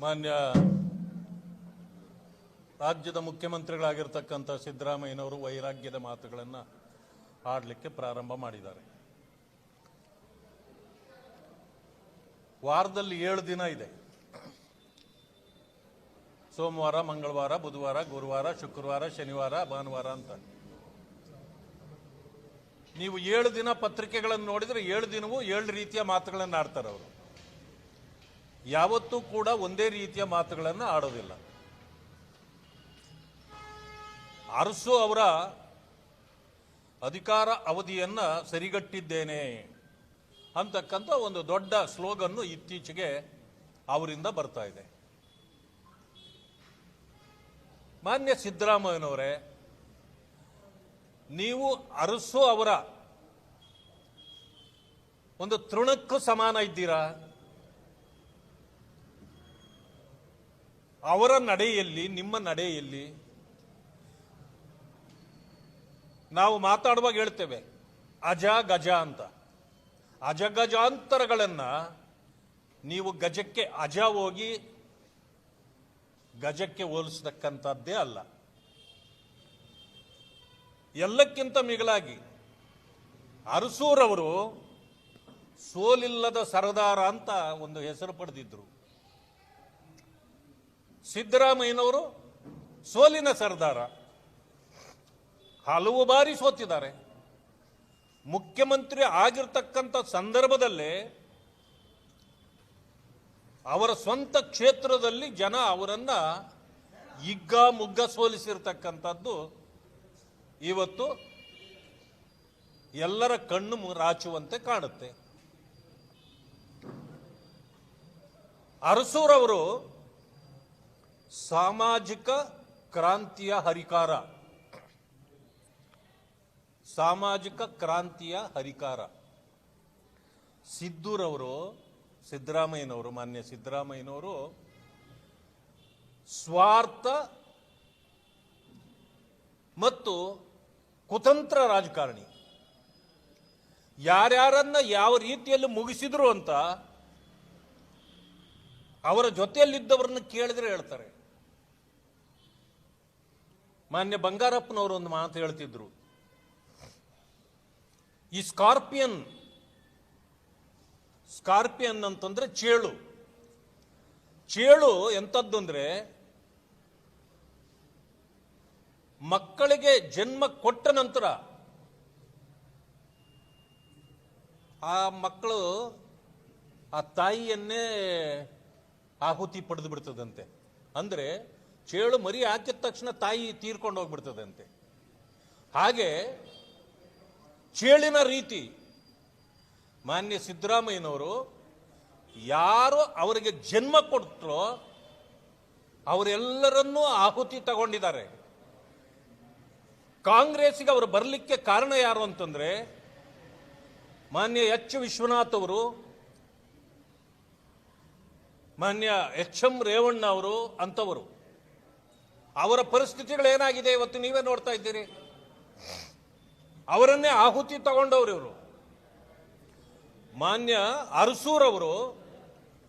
ಮಾನ್ಯ ರಾಜ್ಯದ ಮುಖ್ಯಮಂತ್ರಿಗಳಾಗಿರ್ತಕ್ಕಂಥ ಸಿದ್ದರಾಮಯ್ಯನವರು ವೈರಾಗ್ಯದ ಮಾತುಗಳನ್ನು ಆಡಲಿಕ್ಕೆ ಪ್ರಾರಂಭ ಮಾಡಿದ್ದಾರೆ. ವಾರದಲ್ಲಿ ಏಳು ದಿನ ಇದೆ. ಸೋಮವಾರ, ಮಂಗಳವಾರ, ಬುಧವಾರ, ಗುರುವಾರ, ಶುಕ್ರವಾರ, ಶನಿವಾರ, ಭಾನುವಾರ ಅಂತ. ನೀವು ಏಳು ದಿನ ಪತ್ರಿಕೆಗಳನ್ನು ನೋಡಿದರೆ ಏಳು ದಿನವೂ ಏಳು ರೀತಿಯ ಮಾತುಗಳನ್ನು ಆಡ್ತಾರೆ ಅವರು ಯಾವತ್ತೂ ಕೂಡ ಒಂದೇ ರೀತಿಯ ಮಾತುಗಳನ್ನು ಆಡೋದಿಲ್ಲ. ಅರಸು ಅವರ ಅಧಿಕಾರ ಅವಧಿಯನ್ನು ಸರಿಗಟ್ಟಿದ್ದೇನೆ ಅಂತಕ್ಕಂಥ ಒಂದು ದೊಡ್ಡ ಸ್ಲೋಗನ್ನು ಇತ್ತೀಚೆಗೆ ಅವರಿಂದ ಬರ್ತಾ ಇದೆ. ಮಾನ್ಯ ಸಿದ್ದರಾಮಯ್ಯನವರೇ, ನೀವು ಅರಸು ಅವರ ಒಂದು ತೃಣಕ್ಕೂ ಸಮಾನ ಇದ್ದೀರಾ? ಅವರ ನಡೆಯಲ್ಲಿ, ನಿಮ್ಮ ನಡೆಯಲ್ಲಿ ನಾವು ಮಾತಾಡುವಾಗ ಹೇಳ್ತೇವೆ, ಅಜ ಗಜ ಅಂತ. ಅಜಗಜಾಂತರಗಳನ್ನು ನೀವು ಗಜಕ್ಕೆ ಅಜ ಹೋಗಿ ಗಜಕ್ಕೆ ಹೋಲಿಸತಕ್ಕಂಥದ್ದೇ ಅಲ್ಲ. ಎಲ್ಲಕ್ಕಿಂತ ಮಿಗಿಲಾಗಿ ಅರಸೂರವರು ಸೋಲಿಲ್ಲದ ಸರದಾರ ಅಂತ ಒಂದು ಹೆಸರು ಪಡೆದಿದ್ರು. ಸಿದ್ದರಾಮಯ್ಯನವರು ಸೋಲಿನ ಸರ್ದಾರ. ಹಲವು ಬಾರಿ ಸೋತಿದ್ದಾರೆ. ಮುಖ್ಯಮಂತ್ರಿ ಆಗಿರ್ತಕ್ಕಂಥ ಸಂದರ್ಭದಲ್ಲೇ ಅವರ ಸ್ವಂತ ಕ್ಷೇತ್ರದಲ್ಲಿ ಜನ ಅವರನ್ನ ಇಗ್ಗ ಮುಗ್ಗ ಸೋಲಿಸಿರ್ತಕ್ಕಂಥದ್ದು ಇವತ್ತು ಎಲ್ಲರ ಕಣ್ಣು ರಾಚುವಂತೆ ಕಾಣುತ್ತೆ. ಅರಸೂರವರು ಸಾಮಾಜಿಕ ಕ್ರಾಂತಿಯ ಹರಿಕಾರ. ಸಾಮಾಜಿಕ ಕ್ರಾಂತಿಯ ಹರಿಕಾರ. ಸಿದ್ದೂರವರು ಸಿದ್ದರಾಮಯ್ಯನವರು, ಮಾನ್ಯ ಸಿದ್ದರಾಮಯ್ಯನವರು ಸ್ವಾರ್ಥ ಮತ್ತು ಕುತಂತ್ರ ರಾಜಕಾರಣಿ. ಯಾರ್ಯಾರನ್ನ ಯಾವ ರೀತಿಯಲ್ಲಿ ಮುಗಿಸಿದ್ರು ಅಂತ ಅವರ ಜೊತೆಯಲ್ಲಿದ್ದವರನ್ನು ಕೇಳಿದ್ರೆ ಹೇಳ್ತಾರೆ. ಮಾನ್ಯ ಬಂಗಾರಪ್ಪನವರು ಒಂದು ಮಾತು ಹೇಳ್ತಿದ್ರು. ಈ ಸ್ಕಾರ್ಪಿಯನ್ ಸ್ಕಾರ್ಪಿಯನ್ ಅಂತಂದ್ರೆ ಚೇಳು. ಚೇಳು ಎಂಥದ್ದು ಅಂದ್ರೆ ಮಕ್ಕಳಿಗೆ ಜನ್ಮ ಕೊಟ್ಟ ನಂತರ ಆ ಮಕ್ಕಳು ಆ ತಾಯಿಯನ್ನೇ ಆಹುತಿ ಪಡೆದು ಬಿಡ್ತದಂತೆ. ಅಂದ್ರೆ ಚೇಳು ಮರಿ ಹಾಕಿದ ತಕ್ಷಣ ತಾಯಿ ತೀರ್ಕೊಂಡು ಹೋಗ್ಬಿಡ್ತದಂತೆ. ಹಾಗೆ ಚೇಳಿನ ರೀತಿ ಮಾನ್ಯ ಸಿದ್ದರಾಮಯ್ಯನವರು ಯಾರು ಅವರಿಗೆ ಜನ್ಮ ಕೊಟ್ಟರೋ ಅವರೆಲ್ಲರನ್ನೂ ಆಹುತಿ ತಗೊಂಡಿದ್ದಾರೆ. ಕಾಂಗ್ರೆಸ್ಗೆ ಅವರು ಬರಲಿಕ್ಕೆ ಕಾರಣ ಯಾರು ಅಂತಂದರೆ ಮಾನ್ಯ ಎಚ್ ವಿಶ್ವನಾಥ್ ಅವರು, ಮಾನ್ಯ ಎಚ್ ಎಂ ರೇವಣ್ಣ ಅವರು ಅಂತವರು. ಅವರ ಪರಿಸ್ಥಿತಿಗಳು ಏನಾಗಿದೆ ಇವತ್ತು ನೀವೇ ನೋಡ್ತಾ ಇದ್ದೀರಿ? ಅವರನ್ನೇ ಆಹುತಿ ತಗೊಂಡವರು ಇವರು. ಮಾನ್ಯ ಅರಸೂರವರು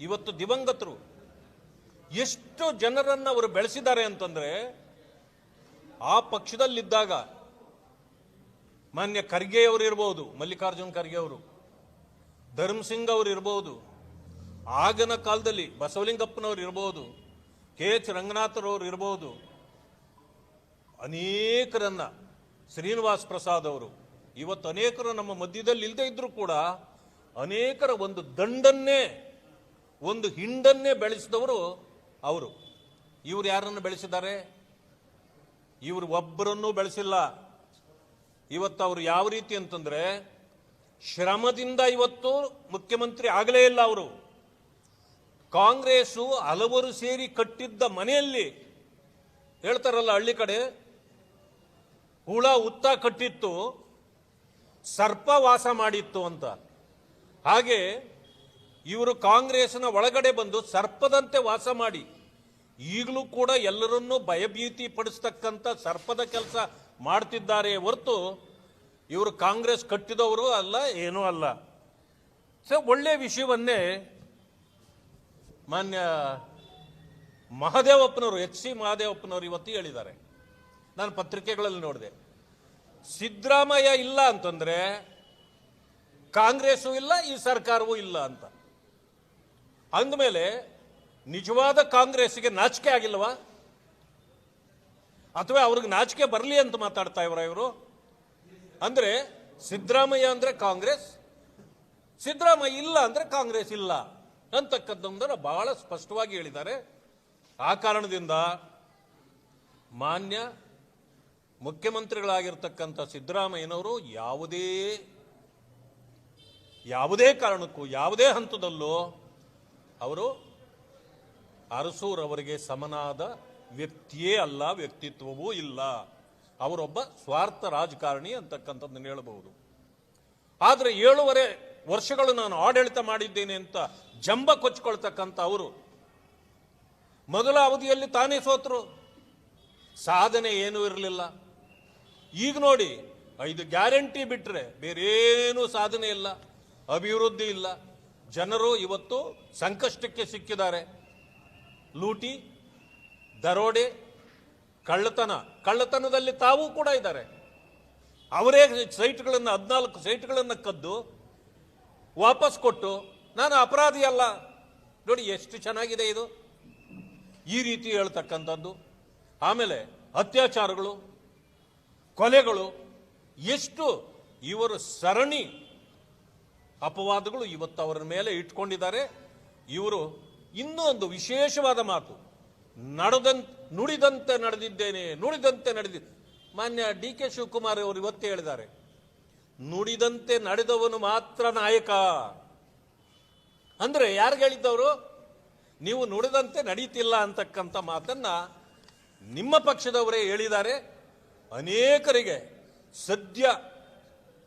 ಇವತ್ತು ದಿವಂಗತರು. ಎಷ್ಟು ಜನರನ್ನು ಅವರು ಬೆಳೆಸಿದ್ದಾರೆ ಅಂತಂದ್ರೆ ಆ ಪಕ್ಷದಲ್ಲಿದ್ದಾಗ ಮಾನ್ಯ ಖರ್ಗೆ ಅವರು ಇರ್ಬೋದು, ಮಲ್ಲಿಕಾರ್ಜುನ್ ಖರ್ಗೆ ಅವರು ಧರ್ಮಸಿಂಗ್ ಅವರು ಇರ್ಬೋದು, ಆಗಿನ ಕಾಲದಲ್ಲಿ ಬಸವಲಿಂಗಪ್ಪನವರು ಇರ್ಬೋದು, ಕೆ ಎಚ್ ರಂಗನಾಥರವರು ಇರ್ಬೋದು ಅನೇಕರನ್ನ ಶ್ರೀನಿವಾಸ್ ಪ್ರಸಾದ್ ಅವರು, ಇವತ್ತು ಅನೇಕರು ನಮ್ಮ ಮಧ್ಯದಲ್ಲಿ ಇಲ್ಲದೆ ಇದ್ದರೂ ಕೂಡ ಅನೇಕರ ಒಂದು ದಂಡನ್ನೇ, ಒಂದು ಹಿಂಡನ್ನೇ ಬೆಳೆಸಿದವರು ಅವರು. ಇವರು ಯಾರನ್ನು ಬೆಳೆಸಿದ್ದಾರೆ? ಇವರು ಒಬ್ಬರನ್ನೂ ಬೆಳೆಸಿಲ್ಲ. ಇವತ್ತು ಅವರು ಯಾವ ರೀತಿ ಅಂತಂದರೆ, ಶ್ರಮದಿಂದ ಇವತ್ತು ಮುಖ್ಯಮಂತ್ರಿ ಆಗಲೇ ಇಲ್ಲ ಅವರು. ಕಾಂಗ್ರೆಸ್ಸು ಹಲವರು ಸೇರಿ ಕಟ್ಟಿದ್ದ ಮನೆಯಲ್ಲಿ, ಹೇಳ್ತಾರಲ್ಲ ಹಳ್ಳಿ ಕಡೆ ಹುಳ ಉತ್ತ ಕಟ್ಟಿತ್ತು, ಸರ್ಪ ವಾಸ ಮಾಡಿತ್ತು ಅಂತ. ಹಾಗೆ ಇವರು ಕಾಂಗ್ರೆಸ್ನ ಒಳಗಡೆ ಬಂದು ಸರ್ಪದಂತೆ ವಾಸ ಮಾಡಿ, ಈಗಲೂ ಕೂಡ ಎಲ್ಲರನ್ನೂ ಭಯಭೀತಿ ಪಡಿಸ್ತಕ್ಕಂಥ ಸರ್ಪದ ಕೆಲಸ ಮಾಡ್ತಿದ್ದಾರೆ ಹೊರತು ಇವರು ಕಾಂಗ್ರೆಸ್ ಕಟ್ಟಿದವರು ಅಲ್ಲ, ಏನೂ ಅಲ್ಲ. ಸೊ ಒಳ್ಳೆಯ ವಿಷಯವನ್ನೇ ಮಾನ್ಯ ಮಹದೇವಪ್ಪನವರು, ಎಚ್ ಸಿ ಮಹದೇವಪ್ಪನವರು ಇವತ್ತು ಹೇಳಿದ್ದಾರೆ. ನಾನು ಪತ್ರಿಕೆಗಳಲ್ಲಿ ನೋಡಿದೆ. ಸಿದ್ದರಾಮಯ್ಯ ಇಲ್ಲ ಅಂತಂದರೆ ಕಾಂಗ್ರೆಸ್ಸು ಇಲ್ಲ, ಈ ಸರ್ಕಾರವೂ ಇಲ್ಲ ಅಂತ. ಅಂದಮೇಲೆ ನಿಜವಾದ ಕಾಂಗ್ರೆಸ್ಗೆ ನಾಚಿಕೆ ಆಗಿಲ್ವಾ? ಅಥವಾ ಅವ್ರಿಗೆ ನಾಚಿಕೆ ಬರಲಿ ಅಂತ ಮಾತಾಡ್ತಾ ಇವರ ಇವರು? ಅಂದರೆ ಸಿದ್ದರಾಮಯ್ಯ ಅಂದರೆ ಕಾಂಗ್ರೆಸ್, ಸಿದ್ದರಾಮಯ್ಯ ಇಲ್ಲ ಅಂದರೆ ಕಾಂಗ್ರೆಸ್ ಇಲ್ಲ ಅಂತಕ್ಕದ್ದೊಂದನ್ನು ಬಹಳ ಸ್ಪಷ್ಟವಾಗಿ ಹೇಳಿದ್ದಾರೆ. ಆ ಕಾರಣದಿಂದ ಮಾನ್ಯ ಮುಖ್ಯಮಂತ್ರಿಗಳಾಗಿರ್ತಕ್ಕಂಥ ಸಿದ್ದರಾಮಯ್ಯನವರು ಯಾವುದೇ ಯಾವುದೇ ಕಾರಣಕ್ಕೂ, ಯಾವುದೇ ಹಂತದಲ್ಲೂ ಅವರು ಅರಸೂರವರಿಗೆ ಸಮನಾದ ವ್ಯಕ್ತಿಯೇ ಅಲ್ಲ, ವ್ಯಕ್ತಿತ್ವವೂ ಇಲ್ಲ. ಅವರೊಬ್ಬ ಸ್ವಾರ್ಥ ರಾಜಕಾರಣಿ ಅಂತಕ್ಕಂಥದ್ದನ್ನು ಹೇಳಬಹುದು. ಆದರೆ ಏಳೂವರೆ ವರ್ಷಗಳು ನಾನು ಆಡಳಿತ ಮಾಡಿದ್ದೇನೆ ಅಂತ ಜಂಬ ಕೊಚ್ಕೊಳ್ತಕ್ಕಂಥ ಅವರು ಮೊದಲ ಅವಧಿಯಲ್ಲಿ ತಾನೇ ಸೋತರು. ಸಾಧನೆ ಏನೂ ಇರಲಿಲ್ಲ. ಈಗ ನೋಡಿ, ಐದು ಗ್ಯಾರಂಟಿ ಬಿಟ್ಟರೆ ಬೇರೇನೂ ಸಾಧನೆ ಇಲ್ಲ, ಅಭಿವೃದ್ಧಿ ಇಲ್ಲ. ಜನರು ಇವತ್ತು ಸಂಕಷ್ಟಕ್ಕೆ ಸಿಕ್ಕಿದ್ದಾರೆ. ಲೂಟಿ, ದರೋಡೆ, ಕಳ್ಳತನ, ಕಳ್ಳತನದಲ್ಲಿ ತಾವೂ ಕೂಡ ಇದ್ದಾರೆ. ಅವರೇ ಸೈಟ್ಗಳನ್ನು, ಹದಿನಾಲ್ಕು ಸೈಟ್ಗಳನ್ನು ಕದ್ದು ವಾಪಸ್ ಕೊಟ್ಟು, ನಾನು ಅಪರಾಧಿ ಅಲ್ಲ. ನೋಡಿ, ಎಷ್ಟು ಚೆನ್ನಾಗಿದೆ ಇದು. ಈ ರೀತಿ ಹೇಳ್ತಕ್ಕಂಥದ್ದು. ಆಮೇಲೆ ಅತ್ಯಾಚಾರಗಳು. ಕೊಲೆಗಳು, ಎಷ್ಟು ಇವರು ಸರಣಿ ಅಪವಾದಗಳು ಇವತ್ತು ಅವರ ಮೇಲೆ ಇಟ್ಕೊಂಡಿದ್ದಾರೆ. ಇವರು ಇನ್ನೂ ಒಂದು ವಿಶೇಷವಾದ ಮಾತು, ನಡೆದಂತ, ನುಡಿದಂತೆ ನಡೆದಿದ್ದೇನೆ, ನುಡಿದಂತೆ ನಡೆದಿ, ಮಾನ್ಯ ಡಿ ಕೆ ಶಿವಕುಮಾರ್ ಅವರು ಇವತ್ತೇ ಹೇಳಿದ್ದಾರೆ, ನುಡಿದಂತೆ ನಡೆದವನು ಮಾತ್ರ ನಾಯಕ. ಅಂದ್ರೆ ಯಾರು ಹೇಳಿದ್ದವರು? ನೀವು ನುಡಿದಂತೆ ನಡೀತಿಲ್ಲ ಅಂತಕ್ಕಂಥ ಮಾತನ್ನ ನಿಮ್ಮ ಪಕ್ಷದವರೇ ಹೇಳಿದ್ದಾರೆ. ಅನೇಕರಿಗೆ ಸದ್ಯ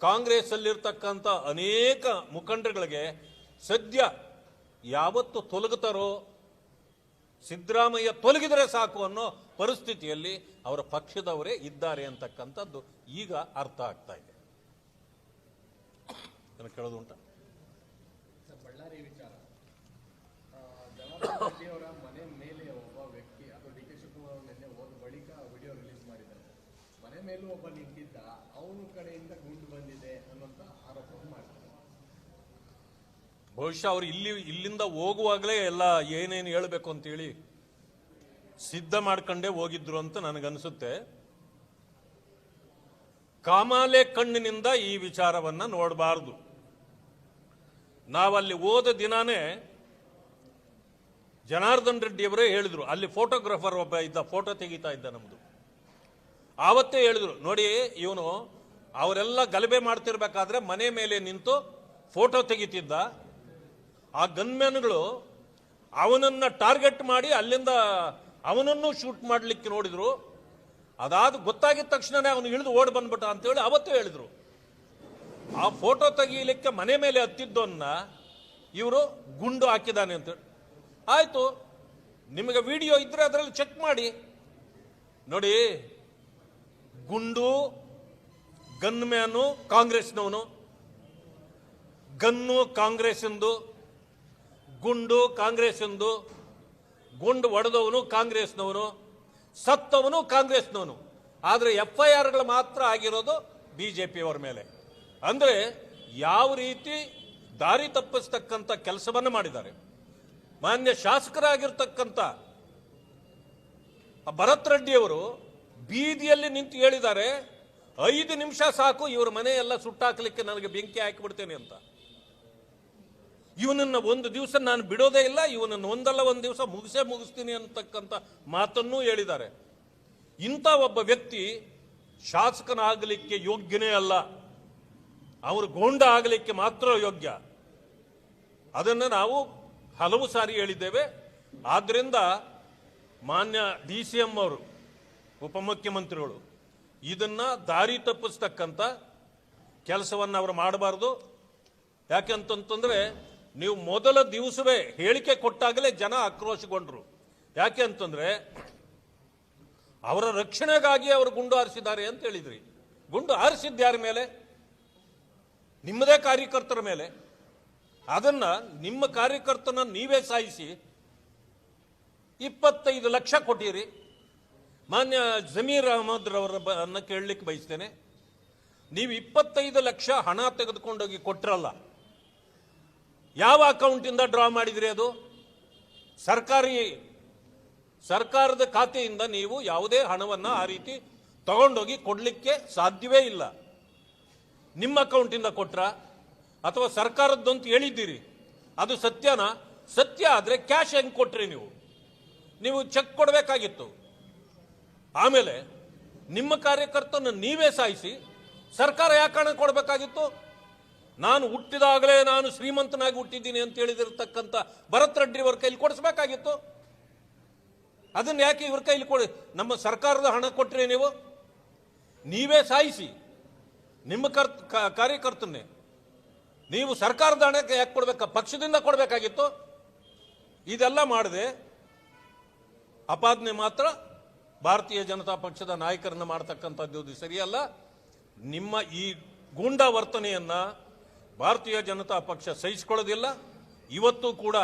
ಕಾಂಗ್ರೆಸ್ಸಲ್ಲಿರ್ತಕ್ಕಂಥ ಅನೇಕ ಮುಖಂಡರುಗಳಿಗೆ ಸದ್ಯ ಯಾವತ್ತು ತೊಲಗುತ್ತಾರೋ ಸಿದ್ದರಾಮಯ್ಯ ತೊಲಗಿದರೆ ಸಾಕು ಅನ್ನೋ ಪರಿಸ್ಥಿತಿಯಲ್ಲಿ ಅವರ ಪಕ್ಷದವರೇ ಇದ್ದಾರೆ ಅಂತಕ್ಕಂಥದ್ದು ಈಗ ಅರ್ಥ ಆಗ್ತಾ ಇದೆ. ಕೇಳೋದು ಉಂಟಾ ಸರ್, ಬಳ್ಳಾರಿ ವಿಚಾರ ಆ, ಜನಾರ್ದನ್ ರೆಡ್ಡಿ ಅವರ ಮನೆ ಮೇಲೆ ಒಬ್ಬ ವ್ಯಕ್ತಿ ಅದು ಡಿ ಕೆ ಶಿವಕುಮಾರ್ ಅವರು ನಿನ್ನೆ ಹೋದ ಬಳಿಕ ವಿಡಿಯೋ ರಿಲೀಸ್ ಮಾಡಿದ್ದಾರೆ ಮನೆ ಮೇಲೂ ಒಬ್ಬ ನಿಂತಿದ್ದ, ಅವನು ಕಡೆಯಿಂದ ಗುಂಡು ಬಂದಿದೆ ಅನ್ನೋಂತ ಆರೋಪವನ್ನು ಮಾಡ್ತಾರೆ. ಬಹುಶಃ ಅವ್ರು ಇಲ್ಲಿ, ಇಲ್ಲಿಂದ ಹೋಗುವಾಗಲೇ ಎಲ್ಲ ಏನೇನು ಹೇಳಬೇಕು ಅಂತೇಳಿ ಸಿದ್ಧ ಮಾಡ್ಕೊಂಡೇ ಹೋಗಿದ್ರು ಅಂತ ನನಗನ್ಸುತ್ತೆ. ಕಾಮಾಲೆ ಕಣ್ಣಿನಿಂದ ಈ ವಿಚಾರವನ್ನ ನೋಡಬಾರದು. ನಾವಲ್ಲಿ ಹೋದ ದಿನಾನೇ ಜನಾರ್ದನ್ ರೆಡ್ಡಿ ಅವರೇ ಹೇಳಿದ್ರು, ಅಲ್ಲಿ ಫೋಟೋಗ್ರಾಫರ್ ಒಬ್ಬ ಇದ್ದ ಫೋಟೋ ತೆಗಿತಾ ಇದ್ದ ನಮ್ದು. ಆವತ್ತೇ ಹೇಳಿದ್ರು, ನೋಡಿ ಇವನು ಅವರೆಲ್ಲ ಗಲಭೆ ಮಾಡ್ತಿರ್ಬೇಕಾದ್ರೆ ಮನೆ ಮೇಲೆ ನಿಂತು ಫೋಟೋ ತೆಗಿತಿದ್ದ. ಆ ಗನ್ಮ್ಯಾನ್ಗಳು ಅವನನ್ನ ಟಾರ್ಗೆಟ್ ಮಾಡಿ ಅಲ್ಲಿಂದ ಅವನನ್ನು ಶೂಟ್ ಮಾಡಲಿಕ್ಕೆ ನೋಡಿದ್ರು. ಅದಾದ ಗೊತ್ತಾಗಿದ ತಕ್ಷಣನೇ ಅವನು ಇಳಿದು ಓಡಿ ಬಂದ್ಬಿಟ್ಟ ಅಂತೇಳಿ ಅವತ್ತೇ ಹೇಳಿದ್ರು. ಆ ಫೋಟೋ ತೆಗೀಲಿಕ್ಕೆ ಮನೆ ಮೇಲೆ ಹತ್ತಿದ್ದನ್ನ ಇವರು ಗುಂಡು ಹಾಕಿದ್ದಾನೆ ಅಂತೇಳಿ ಆಯಿತು, ನಿಮಗೆ ವಿಡಿಯೋ ಇದ್ರೆ ಅದರಲ್ಲಿ ಚೆಕ್ ಮಾಡಿ. ನೋಡಿ ಗುಂಡು ಗನ್ ಮ್ಯಾನು ಕಾಂಗ್ರೆಸ್ನವನು. ಗನ್ನು ಕಾಂಗ್ರೆಸ್ಸಿಂದು, ಗುಂಡು ಕಾಂಗ್ರೆಸ್ಸಿಂದು, ಗುಂಡು ಒಡೆದವನು ಕಾಂಗ್ರೆಸ್ನವನು, ಸತ್ತವನು ಕಾಂಗ್ರೆಸ್ನವನು. ಆದರೆ ಎಫ್ ಐ ಆರ್ಗಳು ಮಾತ್ರ ಆಗಿರೋದು ಬಿ ಜೆ ಪಿಯವರ ಮೇಲೆ. ಅಂದರೆ ಯಾವ ರೀತಿ ದಾರಿ ತಪ್ಪಿಸ್ತಕ್ಕಂಥ ಕೆಲಸವನ್ನು ಮಾಡಿದ್ದಾರೆ. ಮಾನ್ಯ ಶಾಸಕರಾಗಿರ್ತಕ್ಕಂಥ ಭರತ್ ರೆಡ್ಡಿಯವರು ಬೀದಿಯಲ್ಲಿ ನಿಂತು ಹೇಳಿದ್ದಾರೆ, ಐದು ನಿಮಿಷ ಸಾಕು, ಇವ್ರ ಮನೆಯೆಲ್ಲ ಸುಟ್ಟಾಕ್ಲಿಕ್ಕೆ ನನಗೆ ಬೆಂಕಿ ಹಾಕಿಬಿಡ್ತೇನೆ ಅಂತ. ಇವನನ್ನ ಒಂದು ದಿವಸ ನಾನು ಬಿಡೋದೇ ಇಲ್ಲ, ಇವನನ್ನು ಒಂದಲ್ಲ, ಒಂದು ದಿವಸ ಮುಗಿಸೇ ಮುಗಿಸ್ತೀನಿ ಅಂತಕ್ಕಂಥ ಮಾತನ್ನೂ ಹೇಳಿದ್ದಾರೆ. ಇಂಥ ಒಬ್ಬ ವ್ಯಕ್ತಿ ಶಾಸಕನಾಗಲಿಕ್ಕೆ ಯೋಗ್ಯನೇ ಅಲ್ಲ. ಅವರು ಗೋಂಡ ಆಗಲಿಕ್ಕೆ ಮಾತ್ರ ಯೋಗ್ಯ. ಅದನ್ನು ನಾವು ಹಲವು ಸಾರಿ ಹೇಳಿದ್ದೇವೆ. ಆದ್ದರಿಂದ ಮಾನ್ಯ ಡಿ ಸಿ ಎಂ ಅವರು ಉಪಮುಖ್ಯಮಂತ್ರಿಗಳು. ಇದನ್ನು ದಾರಿ ತಪ್ಪಿಸ್ತಕ್ಕಂಥ ಕೆಲಸವನ್ನು ಅವರು ಮಾಡಬಾರ್ದು. ಯಾಕೆಂತಂತಂದರೆ ನೀವು ಮೊದಲ ದಿವಸವೇ ಹೇಳಿಕೆ ಕೊಟ್ಟಾಗಲೇ ಜನ ಆಕ್ರೋಶಗೊಂಡ್ರು. ಯಾಕೆ ಅಂತಂದರೆ ಅವರ ರಕ್ಷಣೆಗಾಗಿ ಅವರು ಗುಂಡು ಹಾರಿಸಿದ್ದಾರೆ ಅಂತ ಹೇಳಿದ್ರಿ. ಗುಂಡು ಹಾರಿಸಿದ್ದು ಯಾರ ಮೇಲೆ? ನಿಮ್ಮದೇ ಕಾರ್ಯಕರ್ತರ ಮೇಲೆ. ಅದನ್ನು ನಿಮ್ಮ ಕಾರ್ಯಕರ್ತನ ನೀವೇ ಸಾಯಿಸಿ ಇಪ್ಪತ್ತೈದು ಲಕ್ಷ ಕೊಟ್ಟಿರಿ. ಮಾನ್ಯ ಜಮೀರ್ ಅಹಮದ್ ರವರ ಅನ್ನ ಕೇಳಲಿಕ್ಕೆ ಬಯಸ್ತೇನೆ. ನೀವು ಇಪ್ಪತ್ತೈದು ಲಕ್ಷ ಹಣ ತೆಗೆದುಕೊಂಡೋಗಿ ಕೊಟ್ಟರಲ್ಲ ಯಾವ ಅಕೌಂಟಿಂದ ಡ್ರಾ ಮಾಡಿದ್ರಿ ಅದು? ಸರ್ಕಾರಿ, ಸರ್ಕಾರದ ಖಾತೆಯಿಂದ ನೀವು ಯಾವುದೇ ಹಣವನ್ನ ಆ ರೀತಿ ತಗೊಂಡೋಗಿ ಕೊಡ್ಲಿಕ್ಕೆ ಸಾಧ್ಯವೇ ಇಲ್ಲ. ನಿಮ್ಮ ಅಕೌಂಟಿಂದ ಕೊಟ್ರ ಅಥವಾ ಸರ್ಕಾರದ್ದಂತ ಹೇಳಿದ್ದೀರಿ, ಅದು ಸತ್ಯನಾ? ಸತ್ಯ ಆದ್ರೆ ಕ್ಯಾಶ್ ಹೆಂಗ್ ಕೊಟ್ರಿ ನೀವು? ನೀವು ಚೆಕ್ ಕೊಡಬೇಕಾಗಿತ್ತು. ಆಮೇಲೆ ನಿಮ್ಮ ಕಾರ್ಯಕರ್ತನ ನೀವೇ ಸಾಯಿಸಿ ಸರ್ಕಾರ ಯಾಕೆ ಹಣ ಕೊಡಬೇಕಾಗಿತ್ತು? ನಾನು ಹುಟ್ಟಿದಾಗಲೇ ನಾನು ಶ್ರೀಮಂತನಾಗಿ ಹುಟ್ಟಿದ್ದೀನಿ ಅಂತ ಹೇಳಿದಿರತಕ್ಕಂಥ ಭರತ್ ರೆಡ್ಡಿ ಇವ್ರ ಕೈಲಿ ಕೊಡಿಸ್ಬೇಕಾಗಿತ್ತು. ಅದನ್ನ ಯಾಕೆ ಇವ್ರ ಕೈಲಿ ಕೊಡಿ? ನಮ್ಮ ಸರ್ಕಾರದ ಹಣ ಕೊಟ್ಟರೆ ನೀವು? ನೀವೇ ಸಾಯಿಸಿ. ನಿಮ್ಮ ಕರ್ತ ಕಾರ್ಯಕರ್ತನೇ ನೀವು ಸರ್ಕಾರದ ಹಣಕ್ಕೆ ಯಾಕೆ ಕೊಡಬೇಕ? ಪಕ್ಷದಿಂದ ಕೊಡಬೇಕಾಗಿತ್ತು. ಇದೆಲ್ಲ ಮಾಡದೆ ಅಪಾದನೆ ಮಾತ್ರ ಭಾರತೀಯ ಜನತಾ ಪಕ್ಷದ ನಾಯಕರನ್ನ ಮಾಡ್ತಕ್ಕಂಥದ್ದು ಸರಿಯಲ್ಲ? ನಿಮ್ಮ ಈ ಗೂಂಡಾ ವರ್ತನೆಯನ್ನು ಭಾರತೀಯ ಜನತಾ ಪಕ್ಷ ಸಹಿಸಿಕೊಳ್ಳೋದಿಲ್ಲ. ಇವತ್ತು ಕೂಡ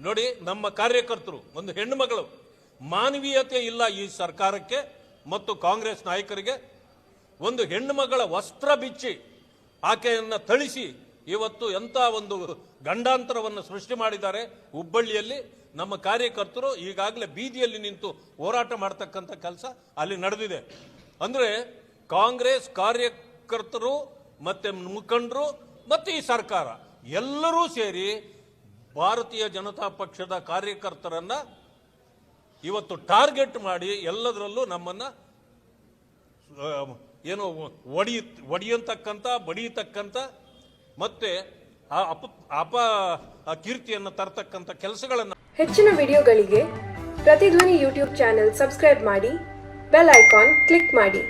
ನೋಡಿ ನಮ್ಮ ಕಾರ್ಯಕರ್ತರು, ಒಂದು ಹೆಣ್ಣುಮಗಳು ಮಾನವೀಯತೆ ಇಲ್ಲ ಈ ಸರ್ಕಾರಕ್ಕೆ ಮತ್ತು ಕಾಂಗ್ರೆಸ್ ನಾಯಕರಿಗೆ. ಒಂದು ಹೆಣ್ಣುಮಗಳ ವಸ್ತ್ರ ಬಿಚ್ಚಿ ಆಕೆಯನ್ನು ಥಳಿಸಿ ಇವತ್ತು ಎಂಥ ಒಂದು ಗಂಡಾಂತರವನ್ನು ಸೃಷ್ಟಿ ಮಾಡಿದ್ದಾರೆ ಹುಬ್ಬಳ್ಳಿಯಲ್ಲಿ. ನಮ್ಮ ಕಾರ್ಯಕರ್ತರು ಈಗಾಗಲೇ ಬೀದಿಯಲ್ಲಿ ನಿಂತು ಹೋರಾಟ ಮಾಡ್ತಕ್ಕಂಥ ಕೆಲಸ ಅಲ್ಲಿ ನಡೆದಿದೆ. ಅಂದ್ರೆ ಕಾಂಗ್ರೆಸ್ ಕಾರ್ಯಕರ್ತರು ಮತ್ತೆ ಮುಖಂಡರು ಮತ್ತೆ ಈ ಸರ್ಕಾರ ಎಲ್ಲರೂ ಸೇರಿ ಭಾರತೀಯ ಜನತಾ ಪಕ್ಷದ ಕಾರ್ಯಕರ್ತರನ್ನ ಇವತ್ತು ಟಾರ್ಗೆಟ್ ಮಾಡಿ ಎಲ್ಲದರಲ್ಲೂ ನಮ್ಮನ್ನ ಏನು ಒಡಿಯ ಒಡಿಯಂತಕ್ಕಂಥ, ಬಡಿಯತಕ್ಕಂಥ ಮತ್ತೆ ಆ ಅಪ ಅಪ ಕೀರ್ತಿಯನ್ನು ತರತಕ್ಕಂಥ ಕೆಲಸಗಳನ್ನು ಹೆಚ್ಚಿನ ವಿಡಿಯೋಗಳಿಗೆ ಪ್ರತಿಧ್ವನಿ ಯೂಟ್ಯೂಬ್ ಚಾನೆಲ್ ಸಬ್ಸ್ಕ್ರೈಬ್ ಮಾಡಿ ಬೆಲ್ ಐಕಾನ್ ಕ್ಲಿಕ್ ಮಾಡಿ.